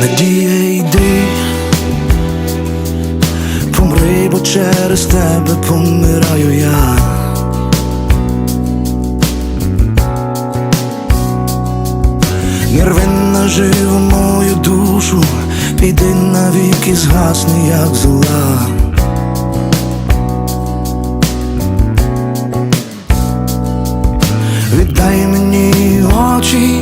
Надія йди, помри, бо через тебе помираю я. Не рви наживо мою душу, піди навіки, згасни, як зола. Віддай мені очі,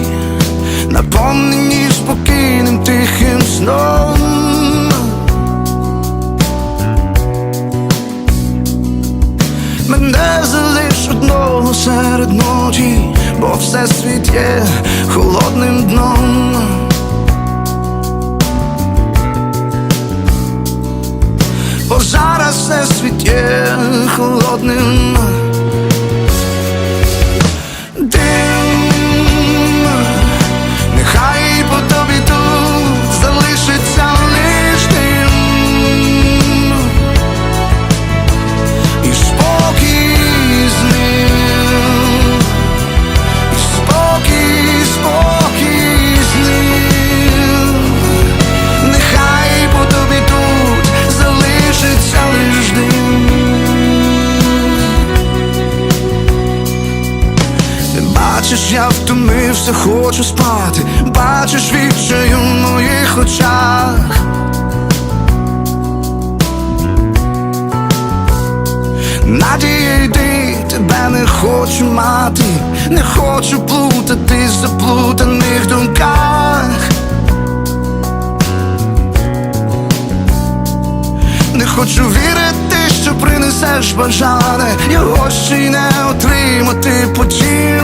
наповнені спокійним тихим сном. Мене залиш одного серед ночі, бо все світ є холодним дном. Бо зараз все світ є холодним. Бачиш, я втомився, хочу спати, бачиш відчаю в моїх очах. Надія йди, тебе не хочу мати, не хочу плутати в заплутаних думках. Не хочу вірити, що принесеш бажане, його ще й не отримати потім.